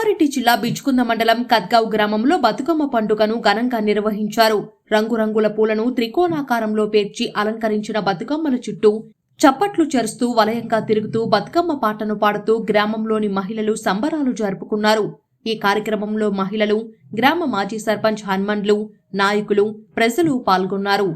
కామారెడ్డి జిల్లా బిచ్కుంద మండలం కద్గావ్ గ్రామంలో బతుకమ్మ పండుగను ఘనంగా నిర్వహించారు. రంగురంగుల పూలను త్రికోణాకారంలో పేర్చి అలంకరించిన బతుకమ్మల చుట్టూ చప్పట్లు చేరుస్తూ వలయంగా తిరుగుతూ బతుకమ్మ పాటను పాడుతూ గ్రామంలోని మహిళలు సంబరాలు జరుపుకున్నారు. ఈ కార్యక్రమంలో మహిళలు గ్రామ మాజీ సర్పంచ్ హన్మండ్లు నాయకులు ప్రజలు పాల్గొన్నారు.